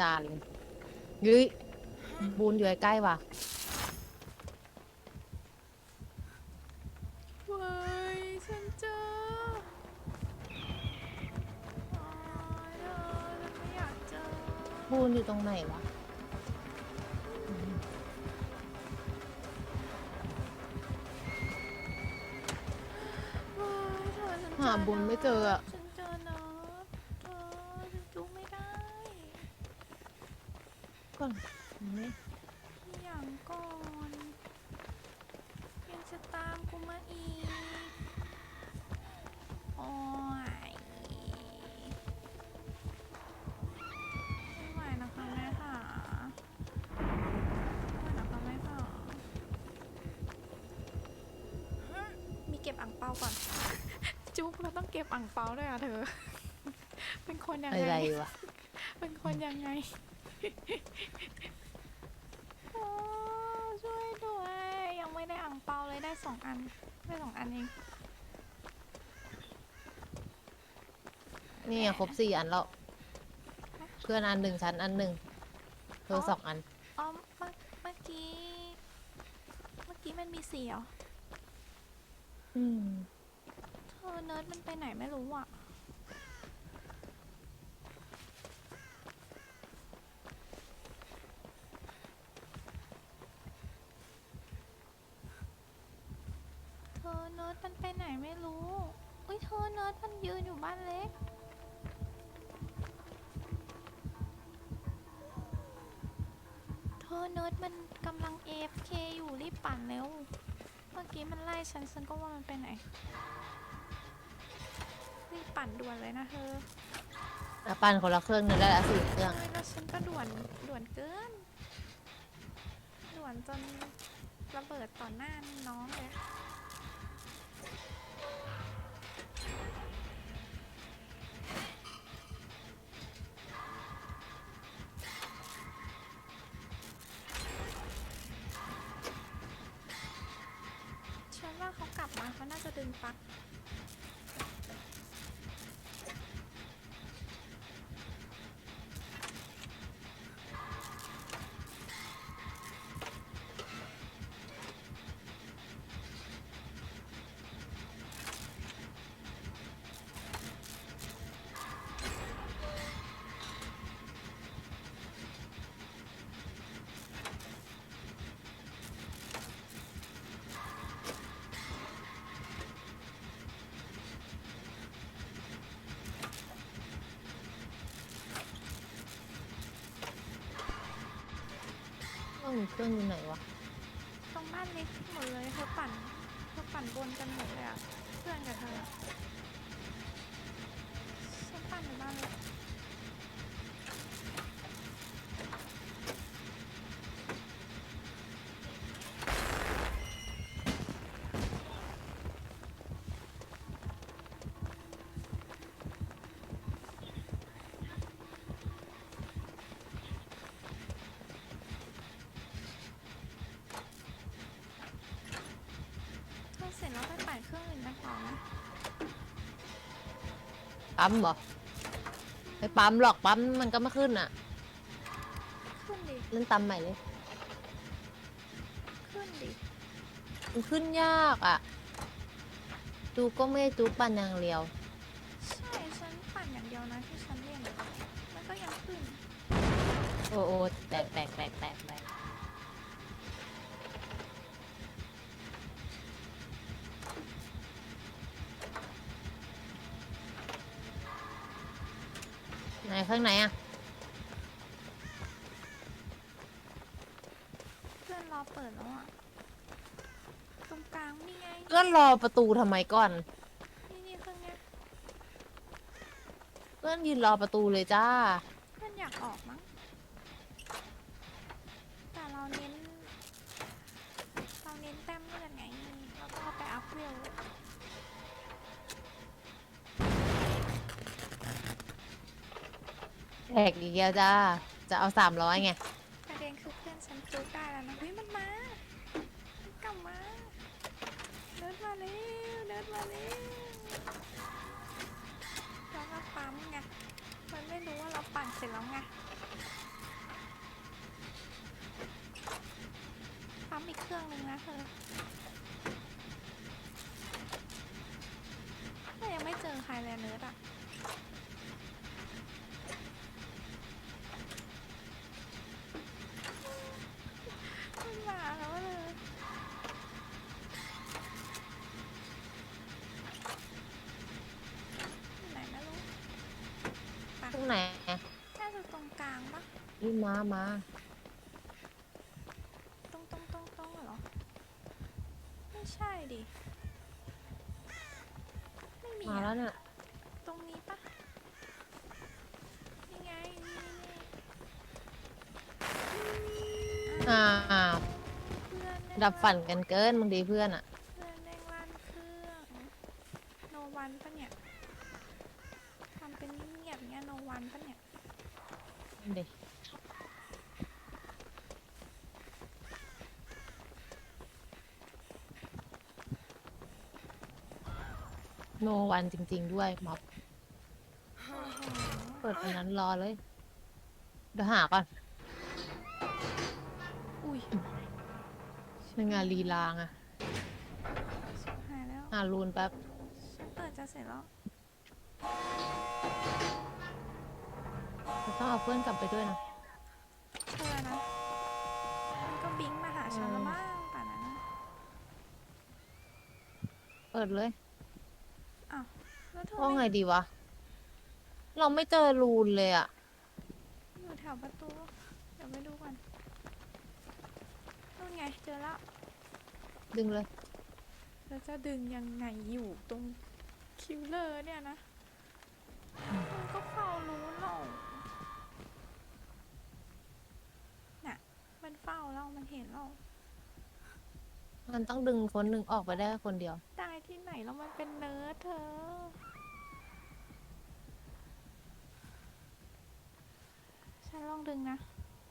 จานเลยยุ้ยบูนอยู่ใกล้ๆว่ะเว้ยฉันเจอโอ๊ยเธอฉันไม่อยากเจอบูนอยู่ตรงไหนวะเว้ยเธอฉันเจอหาบุญไม่เจออะเธอฉันจุกไม่ได้ ก่อนไม่ อย่าง ก่อน ยังจะตามกูมาอีก โอ้ยไม่ไหวนะคะแม่ค่ะไม่ไหวนะคะแม่ค่ะมีเก็บอ่างเปาก่อน จุ๊บเราต้องเก็บอ่างเปาด้วยอะเธอ เป็นคนยังอะไงไรวะ เป็นคนยังไง โอ้ช่วยด้วย ยังไม่ได้อ่าง เปาเลยได้สองอันได้สองอันเองนี่ไงครบสี่อันแล้ว เพื่อนอันหนึ่งชั้นอันหนึ่งเธอสองอัน อ๋อเมื่อเมื่อกี้ เมื่อกี้มันมีสี่เหรออืม เธอเนิร์ดมันไปไหนไม่รู้อะ เธ อเนิร์ดมันไปไหนไม่รู้ อุ้ยเธอเนิร์ดมันยืนอยู่บ้านเล็ก เธอเนิร์ดมันกำลัง AFK อยู่รีบปั่นเร็ว เมื่อกี้มันไล่ฉันฉันก็ว่ามันไปไหน รีบปั่นด่วนเลยนะเธออะปั้นคนละเครื่องนึงได้ละสี่เครื่อง เฮ้ยแล้วฉันก็ด่วนด่วนเกิน ด่วนจนระเบิดต่อหน้าน้องเลย น่าจะดึงปลั๊กเครื่องเครื่องอยู่ไหนวะ ตรงบ้านเล็กหมดเลยเธอปั่นเธอปั่นบนกันหมดเลยอะเพื่อนกับเธอฉันปั่นในบ้านเล็ก ปั๊มเหรอไปปั๊มหรอกปั๊มมันก็ไม่ขึ้นอะ ขึ้นดิ เล่นตำใหม่เลยขึ้นดิ มันขึ้นยากอะจูก็ไม่ได้จูปั่นอย่างเดียว ใช่ ฉันปั่นอย่างเดียวนะที่ฉันเล่นอะมันก็ยังขึ้น โอ้โอ้แตกแตกแตกแตกแตกไห นข้างไหนอะ เพื่อนรอเปิดแล้วอะตรงกลางนี่ไงก็รอประตูทำไมก่อน นี่นี่เครื่องเนี้ยเพื่อนยืนรอประตูเลยจ้า เพื่อนอยากออกมั้ง แท็กอีกแล้วจ้า จะเอาสามร้อยไง ประเด็นคือเพื่อนฉันคลุกได้แล้วนะเฮ้ยมันมากลับมาเดินมาเร็วเดินมาเร็วเราก็ปั๊มไงมันไม่รู้ว่าเราปั่นเสร็จแล้วไงปั๊มอีกเครื่องหนึ่งนะเธอ มามาตรงตรงตรงตรงเหรอ ไม่ใช่ดิ ไม่มีมาอะแล้วเนี่ยตรงนี้ปะนี่ไงนี่นี่อ้าวเพื่อนดับฝันกันเกินบางทีเพื่อนอะ เพื่อนแดงร้านเครื่องโนวันปะเนี่ยทำเป็นเงียบๆเงี้ยโนวันปะเนี่ย เด็ โนวันจริง ๆ ด้วยม็อบโอ้โหเปิดอันนั้นรอเลย เดี๋ยวหาก่อนอุ้ยในงานลีลางอะชิบหายแล้ว หารูนแป๊บ ฉันเปิดจะเสร็จแล้วเราต้องเอาเพื่อนกลับไปด้วยนะเพื่อนนะ มันก็บิงมาหาฉันแล้วมั้งป่านนั้นนะเปิดเลย แล้วเธอว่าไงไม่ดีวะ เราไม่เจอรูนเลยอะอยู่แถวประตูเดี๋ยวไปดูก่อนนู่นไงเจอแล้วดึงเลยแล้วจะดึงยังไงอยู่ตรงคิวเลอร์เนี่ยนะมันก็เฝ้ารู้หรอกน่ะมันเฝ้าเรามันเห็นเรา มันต้องดึงคนหนึ่งออกไปได้แค่คนเดียว ตายที่ไหนแล้วมันเป็นเนิร์ดเธอ ฉันลองดึงนะ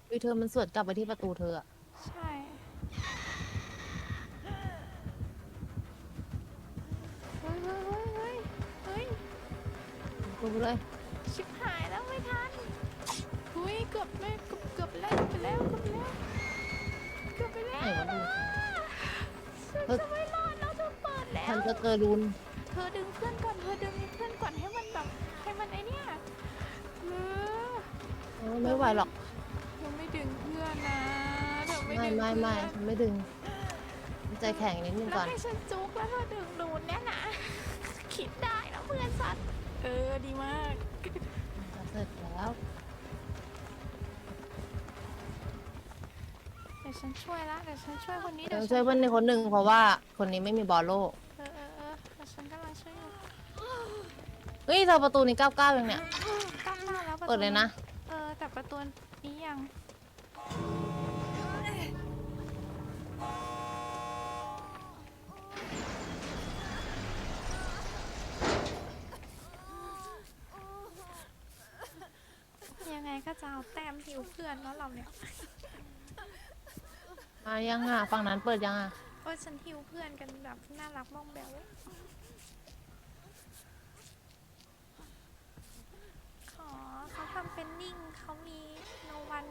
วิเธอมันสวดกลับไปที่ประตูเธออะใช่ เฮ้ยเฮ้ยเฮ้ยเฮ้ยเฮ้ย ดูเลยชิบหายแล้วไม่ทันหุยเกือบเลยเกือบเกือบไปแล้วเกือบไปแล้วเกือบไปแล้วเกือบไปแล้วไหนวะดู ฉันเฮ้ยจะไม่รอดแล้วเธอเปิดแล้วฉันจะเจอรูนเธอดึงเพื่อนก่อน เธอดึงเพื่อนก่อนให้มันแบบให้มันไอเนี่ยเออเออไม่ไหวหรอก เธอไม่ดึงเพื่อนนะเธอไม่ไม่ดึงไม่เพื่ไม่อนฉันไม่ดึง ใจแข็งนิดนึงแล้วก่อนให้ฉันจุกแล้วเธอดึงดูนเนี่ยนะ คิดได้แล้วเพื่อนสัตว์ เออดีมากจะเสร็จแล้ว ยวฉันช่วยละเดี๋ยวฉันช่วยคนนี้เดี๋เดี๋ยยววช่วยเพื่อนในคนหนึ่งเพราะว่าคนนี้ไม่มีบอลโลกเออเออเออเดี๋ยวฉันกำลังช่วยอยู่เฮ้ยเธอประตูนี้เก้าเก้าเองเนี่ย ตั้งหน้าแล้วประตูเปิดเลยนะ เออแต่ประตูนี้ยังยังไงก็จะเอาแต้มหิวเพื่อนแล้วเราเนี่ย มายังอะฝั่งนั้นเปิดยังอะโอ้ยฉันฮิวเพื่อนกันแบบน่ารักมองแบวขอเขาทำเป็นนิ่งเขามีโนวัน